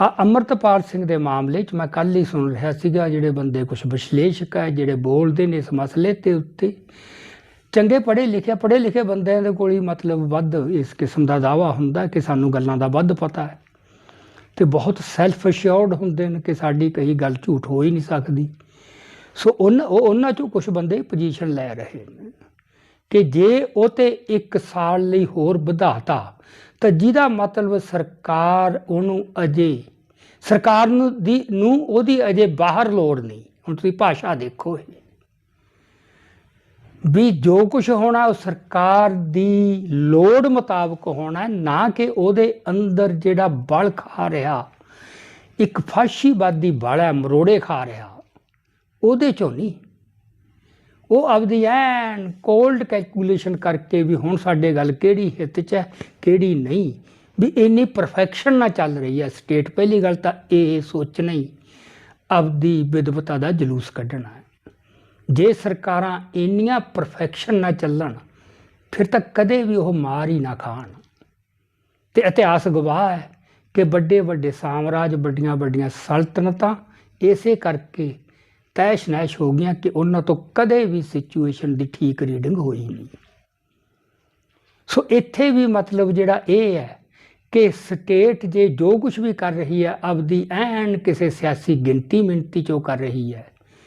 ਹਾਂ ਅਮਰਤਪਾਲ ਸਿੰਘ ਦੇ ਮਾਮਲੇ 'ਚ ਮੈਂ ਕੱਲ ਹੀ ਸੁਣ ਰਿਹਾ ਸੀਗਾ, ਜਿਹੜੇ ਬੰਦੇ ਕੁਝ ਵਿਸ਼ਲੇਸ਼ਕ ਹੈ ਜਿਹੜੇ ਬੋਲਦੇ ਨੇ ਇਸ ਮਸਲੇ ਤੇ ਉੱਤੇ। ਚੰਗੇ ਪੜ੍ਹੇ ਲਿਖੇ ਪੜ੍ਹੇ ਲਿਖੇ ਬੰਦਿਆਂ ਦੇ ਕੋਲ ਹੀ ਮਤਲਬ ਵੱਧ ਇਸ ਕਿਸਮ ਦਾ ਦਾਵਾ ਹੁੰਦਾ ਕਿ ਸਾਨੂੰ ਗੱਲਾਂ ਦਾ ਵੱਧ ਪਤਾ ਹੈ। ਤੇ ਬਹੁਤ ਸੈਲਫ ਅਸ਼ੋਰਡ ਹੁੰਦੇ ਨੇ ਕਿ ਸਾਡੀ ਕਹੀ ਗੱਲ ਝੂਠ ਹੋ ਹੀ ਨਹੀਂ ਸਕਦੀ। ਸੋ ਉਹਨਾਂ ਉਹਨਾਂ ਚੋਂ ਕੁਝ ਬੰਦੇ ਪੋਜੀਸ਼ਨ ਲੈ ਰਹੇ ਨੇ। ਕਿ ਜੇ ਉਹ ਤੇ 1 ਸਾਲ ਲਈ ਹੋਰ ਵਧਾਤਾ, ਤਾਂ ਜਿਹਦਾ ਮਤਲਬ ਸਰਕਾਰ ਉਹਨੂੰ ਅਜੇ, ਸਰਕਾਰ ਨੂੰ ਦੀ, ਨੂੰ ਉਹਦੀ ਅਜੇ ਬਾਹਰ ਲੋੜ ਨਹੀਂ। ਹੁਣ ਤੁਸੀਂ ਭਾਸ਼ਾ ਦੇਖੋ ਇਹ। ਵੀ ਜੋ ਕੁਝ ਹੋਣਾ, ਉਹ ਸਰਕਾਰ ਦੀ ਲੋੜ ਮੁਤਾਬਕ ਹੋਣਾ, ਨਾ ਕਿ ਉਹਦੇ ਅੰਦਰ ਜਿਹੜਾ ਬਲ ਖਾ ਰਿਹਾ, ਇੱਕ ਫਾਸ਼ੀਵਾਦੀ ਬਲ ਹੈ ਮਰੋੜੇ ਖਾ ਰਿਹਾ, ਉਹਦੇ ਚੋਂ ਨਹੀਂ। ਉਹ ਆਪਦੀ ਐਨ ਕੋਲਡ ਕੈਲਕੂਲੇਸ਼ਨ ਕਰਕੇ ਵੀ ਹੁਣ ਸਾਡੇ ਗੱਲ ਕਿਹੜੀ ਹਿੱਤ 'ਚ ਹੈ, ਕਿਹੜੀ ਨਹੀਂ। ਵੀ ਇੰਨੀ ਪਰਫੈਕਸ਼ਨ ਨਾਲ ਚੱਲ ਰਹੀ ਹੈ ਸਟੇਟ ਪਹਿਲੀ ਗੱਲ ਤਾਂ ਇਹ ਸੋਚਣਾ ਹੀ ਆਪਦੀ ਵਿਦਵਤਾ ਦਾ ਜਲੂਸ ਕੱਢਣਾ ਹੈ। ਜੇ ਸਰਕਾਰਾਂ ਇੰਨੀਆਂ ਪਰਫੈਕਸ਼ਨ ਨਾਲ ਚੱਲਣ, ਫਿਰ ਤਾਂ ਕਦੇ ਵੀ ਉਹ ਮਾਰ ਹੀ ਨਾ ਖਾਣ। ਤੇ ਇਤਿਹਾਸ ਗਵਾਹ ਹੈ ਕਿ ਵੱਡੇ ਵੱਡੇ ਸਾਮਰਾਜ ਵੱਡੀਆਂ ਵੱਡੀਆਂ ਸਲਤਨਤਾਂ ਇਸੇ ਕਰਕੇ ਤੈਸ਼ ਨੈਸ਼ ਹੋ ਗਈਆਂ ਕਿ ਉਹਨਾਂ ਤੋਂ ਕਦੇ ਵੀ ਸਿਚੁਏਸ਼ਨ ਦੀ ਠੀਕ ਰੀਡਿੰਗ ਹੋਈ ਨਹੀਂ। ਸੋ ਇੱਥੇ ਵੀ ਮਤਲਬ ਜਿਹੜਾ ਇਹ ਹੈ ਕਿ ਸਟੇਟ ਜੇ ਜੋ ਕੁਝ ਵੀ ਕਰ ਰਹੀ ਹੈ, ਆਪਦੀ ਐਨ ਕਿਸੇ ਸਿਆਸੀ ਗਿਣਤੀ ਮਿੰਤੀ ਚੋਂ ਕਰ ਰਹੀ ਹੈ।